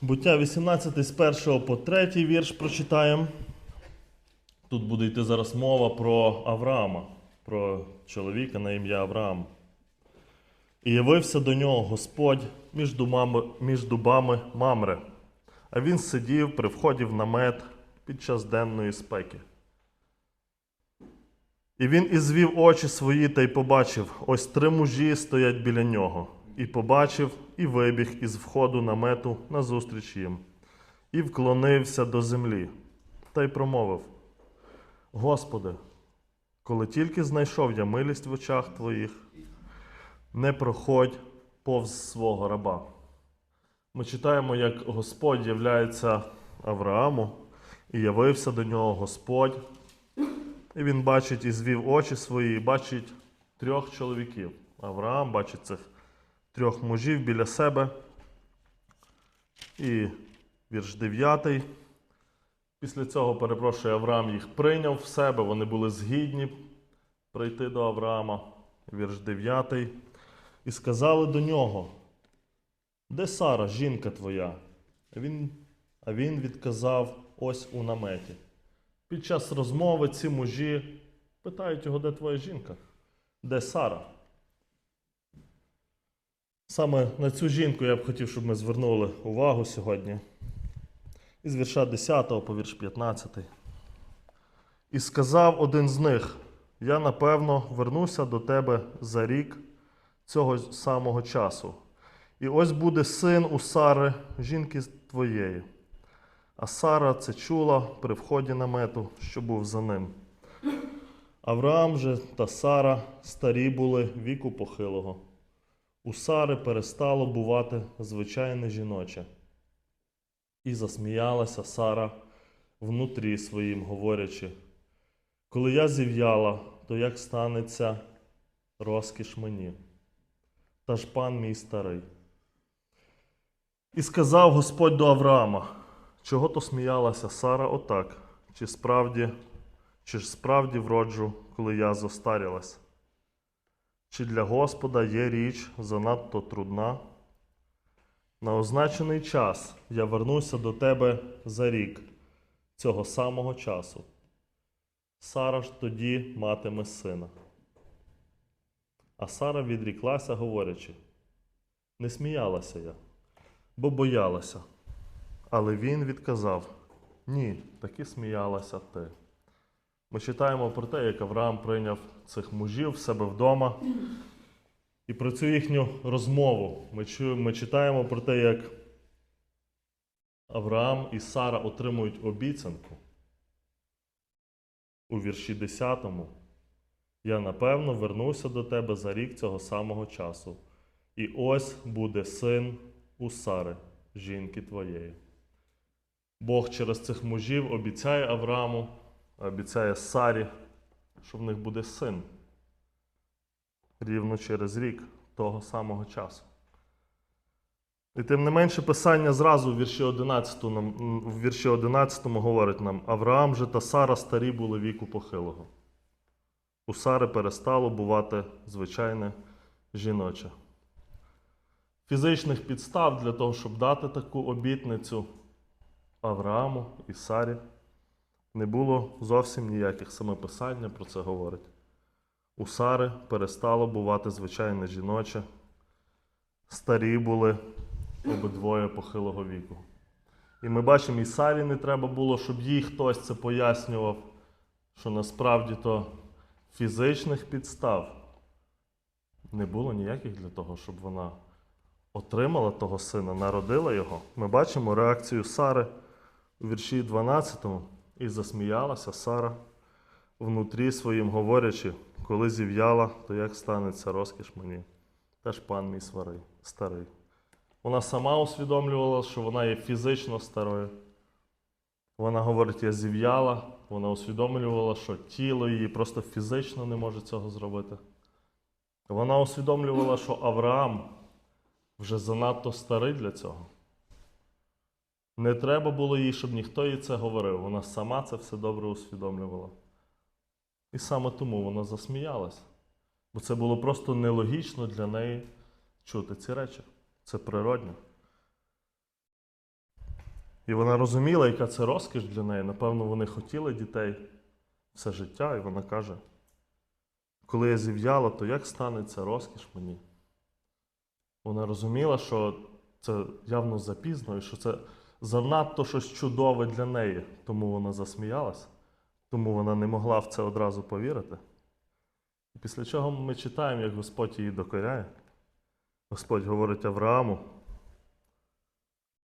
Буття 18 з 1 по 3 вірш прочитаємо. Тут буде йти зараз мова про Авраама, про чоловіка на ім'я Авраам. І явився до нього Господь між дубами, між дубами Мамре, а він сидів при вході в намет під час денної спеки. І він ізвів очі свої та й побачив, ось три мужі стоять біля нього, і побачив, і вибіг із входу намету назустріч їм, і вклонився до землі, та й промовив: Господи, коли тільки знайшов я милість в очах Твоїх, не проходь повз свого раба. Ми читаємо, як Господь являється Аврааму, і явився до нього Господь. І він бачить і звів очі свої, і бачить трьох чоловіків. Авраам бачить цих трьох мужів біля себе. І вірш 9. Після цього, перепрошую, Авраам їх прийняв в себе, вони були згідні прийти до Авраама. Вірш 9. І сказали до нього: Де Сара, жінка твоя? Він, а він відказав ось у наметі. Під час розмови ці мужі питають його, де твоя жінка? Де Сара? Саме на цю жінку я б хотів, щоб ми звернули увагу сьогодні. Із вірша 10 по вірш 15. І сказав один з них: Я напевно вернуся до тебе за рік цього самого часу. І ось буде син у Сари, жінки твоєї. А Сара це чула при вході намету, що був за ним. Авраам же та Сара старі були віку похилого. У Сари перестало бувати звичайне жіноче. І засміялася Сара внутрі своїм, говорячи: Коли я зів'яла, то як станеться розкіш мені, та ж пан мій старий. І сказав Господь до Авраама, чого то сміялася Сара отак, чи справді, чи ж справді вроджу, коли я зостарілась? Чи для Господа є річ занадто трудна? На означений час я вернуся до тебе за рік цього самого часу. Сара ж тоді матиме сина. А Сара відріклася, говорячи: Не сміялася я, бо боялася. Але він відказав: Ні, таки сміялася ти. Ми читаємо про те, як Авраам прийняв цих мужів в себе вдома. І про цю їхню розмову ми, чуємо, ми читаємо про те, як Авраам і Сара отримують обіцянку у вірші 10. Я напевно вернуся до тебе за рік цього самого часу. І ось буде син у Сари, жінки твоєї. Бог через цих мужів обіцяє Аврааму, обіцяє Сарі, що в них буде син рівно через рік того самого часу. І тим не менше, Писання зразу в вірші 11, нам, в вірші 11 говорить нам: Авраам же та Сара старі були віку похилого. У Сари перестало бувати звичайне жіноче. Фізичних підстав для того, щоб дати таку обітницю Аврааму і Сарі, не було зовсім ніяких. Саме Писання про це говорить. У Сари перестало бувати звичайне жіноче. Старі були обидвоє похилого віку. І ми бачимо, і Сарі не треба було, щоб їй хтось це пояснював, що насправді то фізичних підстав не було ніяких для того, щоб вона отримала того сина, народила його. Ми бачимо реакцію Сари у вірші 12 і засміялася Сара внутрі своїм говорячи, коли зів'яла, то як станеться розкіш мені? Теж пан мій сварий, старий. Вона сама усвідомлювала, що вона є фізично старою. Вона говорить, я зів'яла, вона усвідомлювала, що тіло її просто фізично не може цього зробити. Вона усвідомлювала, що Авраам вже занадто старий для цього. Не треба було їй, щоб ніхто їй це говорив. Вона сама це все добре усвідомлювала. І саме тому вона засміялась. Бо це було просто нелогічно для неї чути ці речі. Це природньо. І вона розуміла, яка це розкіш для неї. Напевно, вони хотіли дітей все життя, і вона каже: коли я зів'яла, то як станеться розкіш мені? Вона розуміла, що це явно запізно, і що це занадто щось чудове для неї. Тому вона засміялась, тому вона не могла в це одразу повірити. Після чого ми читаємо, як Господь її докоряє. Господь говорить Аврааму.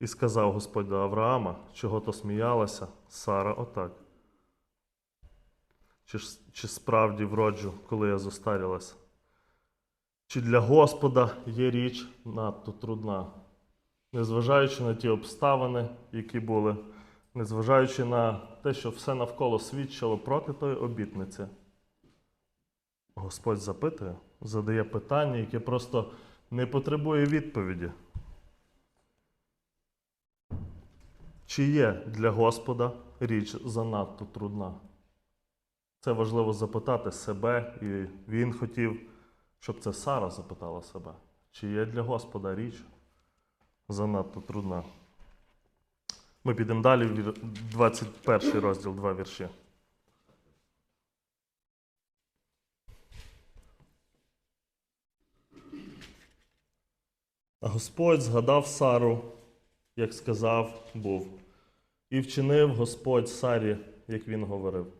І сказав Господь до Авраама, чого то сміялася, Сара отак. Чи, чи справді вроджу, коли я зостарілася? Чи для Господа є річ надто трудна? Незважаючи на ті обставини, які були, незважаючи на те, що все навколо свідчило проти тої обітниці, Господь запитує, задає питання, яке просто не потребує відповіді. Чи є для Господа річ занадто трудна? Це важливо запитати себе, і він хотів, щоб це Сара запитала себе. Чи є для Господа річ занадто трудна? Ми підемо далі, вір- 21 розділ, два вірші. А Господь згадав Сару, як сказав був, і вчинив Господь Сарі, як він говорив.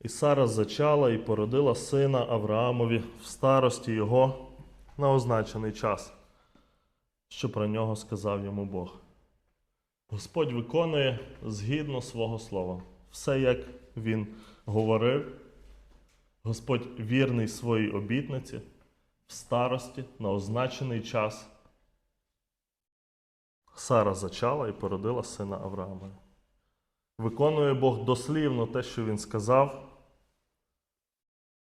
І Сара зачала і породила сина Авраамові в старості його на означений час, що про нього сказав йому Бог. Господь виконує згідно свого слова. Все, як він говорив, Господь вірний своїй обітниці в старості на означений час. Сара зачала і породила сина Авраама. Виконує Бог дослівно те, що він сказав.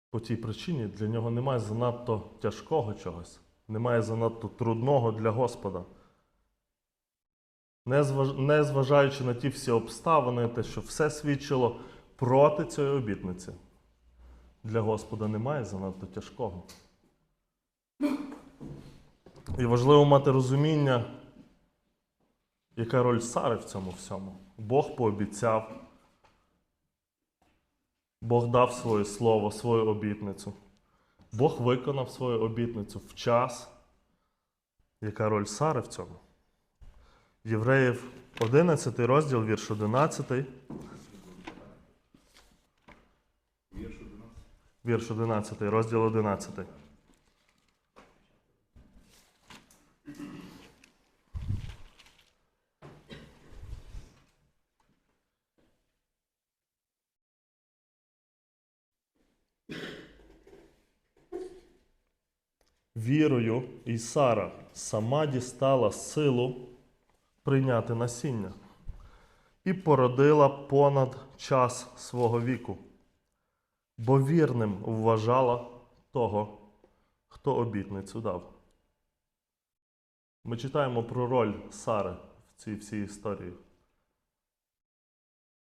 По тій причині для нього немає занадто тяжкого чогось, немає занадто трудного для Господа. Не зваж- не зважаючи на ті всі обставини, те, що все свідчило проти цієї обітниці, для Господа немає занадто тяжкого. І важливо мати розуміння, яка роль Сари в цьому всьому. Бог пообіцяв, Бог дав своє слово, свою обітницю. Бог виконав свою обітницю в час. Яка роль Сари в цьому? Євреїв 11 розділ, вірш 11. Вірш 11, розділ 11. Вірою і Сара сама дістала силу прийняти насіння і породила понад час свого віку, бо вірним вважала того, хто обітницю дав. Ми читаємо про роль Сари в цій всій історії.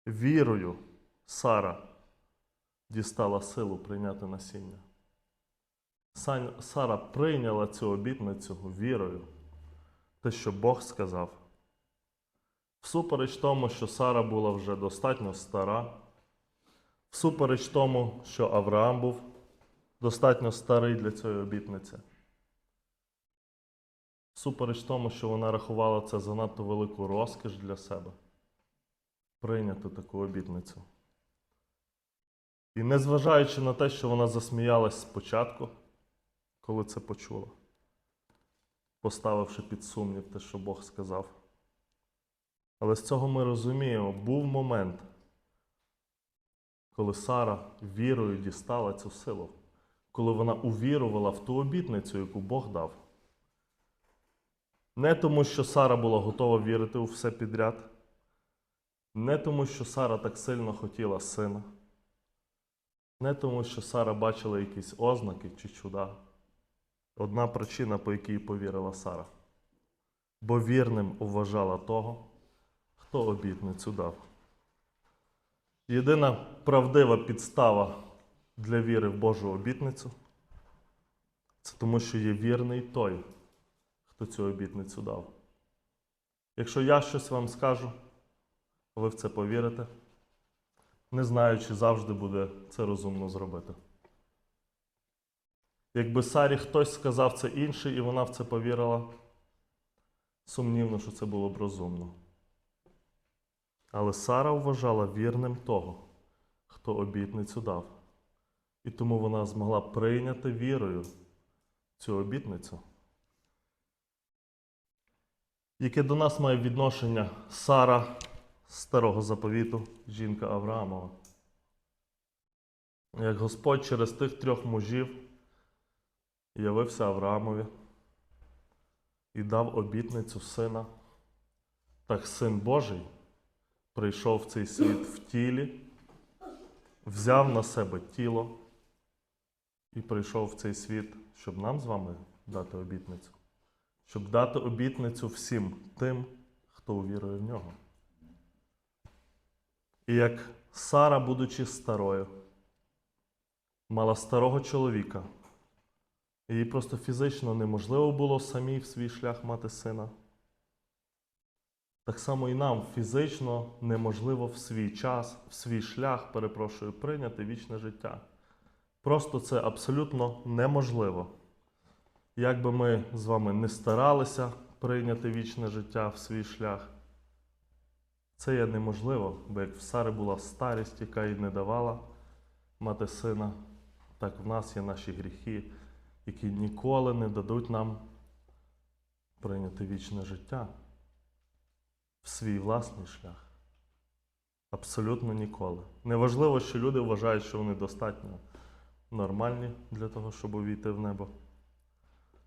Вірою Сара дістала силу прийняти насіння. Сара прийняла цю обітницю вірою, те, що Бог сказав. Всупереч тому, що Сара була вже достатньо стара, всупереч тому, що Авраам був достатньо старий для цієї обітниці. Всупереч тому, що вона рахувала це занадто велику розкіш для себе прийняти таку обітницю. І незважаючи на те, що вона засміялась спочатку, коли це почула, поставивши під сумнів те, що Бог сказав. Але з цього ми розуміємо, був момент, коли Сара вірою дістала цю силу, коли вона увірувала в ту обітницю, яку Бог дав. Не тому, що Сара була готова вірити у все підряд, не тому, що Сара так сильно хотіла сина, не тому, що Сара бачила якісь ознаки чи чуда. Одна причина, по якій повірила Сара. Бо вірним вважала того, хто обітницю дав. Єдина правдива підстава для віри в Божу обітницю це тому, що є вірний той, хто цю обітницю дав. Якщо я щось вам скажу, ви в це повірите, не знаю, чи завжди буде це розумно зробити. Якби Сарі хтось сказав це інший, і вона в це повірила, сумнівно, що це було б розумно. Але Сара вважала вірним того, хто обітницю дав. І тому вона змогла прийняти вірою цю обітницю. Яке до нас має відношення Сара старого заповіту, жінка Авраамова. Як Господь через тих трьох мужів явився Авраамові і дав обітницю сина, так син Божий прийшов в цей світ в тілі, взяв на себе тіло і прийшов в цей світ, щоб нам з вами дати обітницю, щоб дати обітницю всім тим, хто увірує в нього. І як Сара, будучи старою, мала старого чоловіка, їй просто фізично неможливо було самій в свій шлях мати сина. Так само і нам фізично неможливо в свій час, в свій шлях, перепрошую, прийняти вічне життя. Просто це абсолютно неможливо. Як би ми з вами не старалися прийняти вічне життя в свій шлях, це є неможливо, бо як в Сари була старість, яка їй не давала мати сина, так в нас є наші гріхи, які ніколи не дадуть нам прийняти вічне життя в свій власний шлях. Абсолютно ніколи. Неважливо, що люди вважають, що вони достатньо нормальні для того, щоб увійти в небо.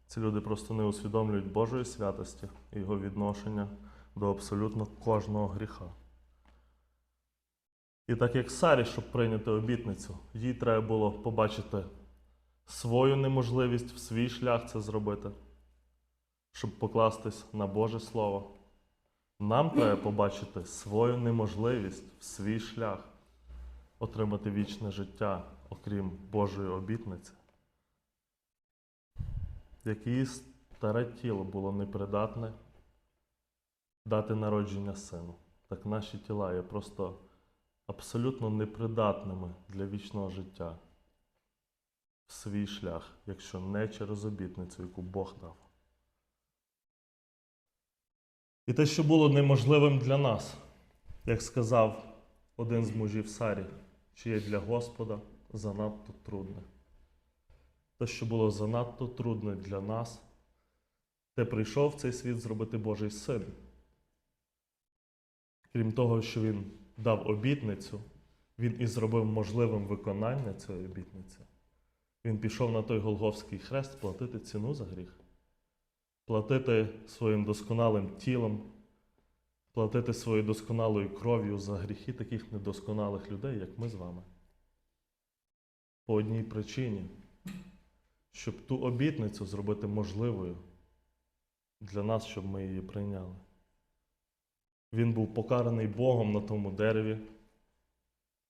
Ці люди просто не усвідомлюють Божої святості і його відношення до абсолютно кожного гріха. І так як Сарі, щоб прийняти обітницю, їй треба було побачити свою неможливість в свій шлях це зробити, щоб покластись на Боже Слово. Нам треба побачити свою неможливість в свій шлях отримати вічне життя, окрім Божої обітниці. Як її старе тіло було непридатне дати народження сину, так наші тіла є просто абсолютно непридатними для вічного життя свій шлях, якщо не через обітницю, яку Бог дав. І те, що було неможливим для нас, як сказав один з мужів Сарі, чи є для Господа занадто трудне. Те, що було занадто трудне для нас, те прийшов в цей світ зробити Божий син. Крім того, що він дав обітницю, він і зробив можливим виконання цієї обітниці. Він пішов на той Голговський хрест платити ціну за гріх платити своїм досконалим тілом, платити своєю досконалою кров'ю за гріхи таких недосконалих людей, як ми з вами. По одній причині, щоб ту обітницю зробити можливою для нас, щоб ми її прийняли. Він був покараний Богом на тому дереві,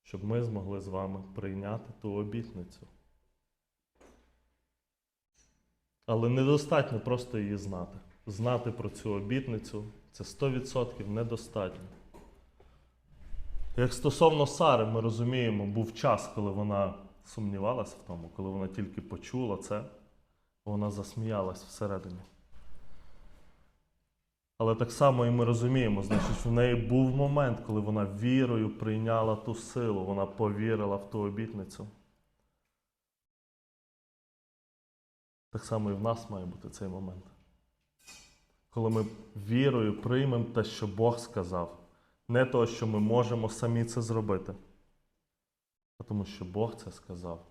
щоб ми змогли з вами прийняти ту обітницю. Але недостатньо просто її знати. Знати про цю обітницю це 100% недостатньо. Як стосовно Сари, ми розуміємо, був час, коли вона сумнівалася в тому, коли вона тільки почула це, вона засміялась всередині. Але так само і ми розуміємо, значить, в неї був момент, коли вона вірою прийняла ту силу, вона повірила в ту обітницю. Так само і в нас має бути цей момент. Коли ми вірою приймемо те, що Бог сказав, не того, що ми можемо самі це зробити, а тому, що Бог це сказав.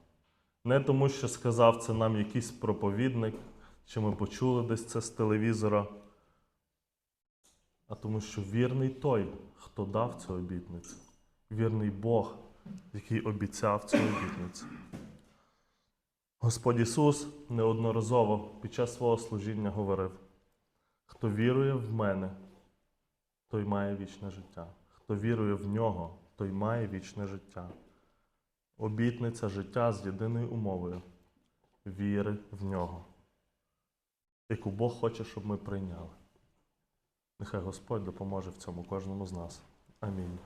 Не тому, що сказав це нам якийсь проповідник, чи ми почули десь це з телевізора, а тому, що вірний той, хто дав цю обітницю, вірний Бог, який обіцяв цю обітницю. Господь Ісус неодноразово під час свого служіння говорив: хто вірує в мене, той має вічне життя. Хто вірує в нього, той має вічне життя. Обітниця життя з єдиною умовою віри в нього, яку Бог хоче, щоб ми прийняли. Нехай Господь допоможе в цьому кожному з нас. Амінь.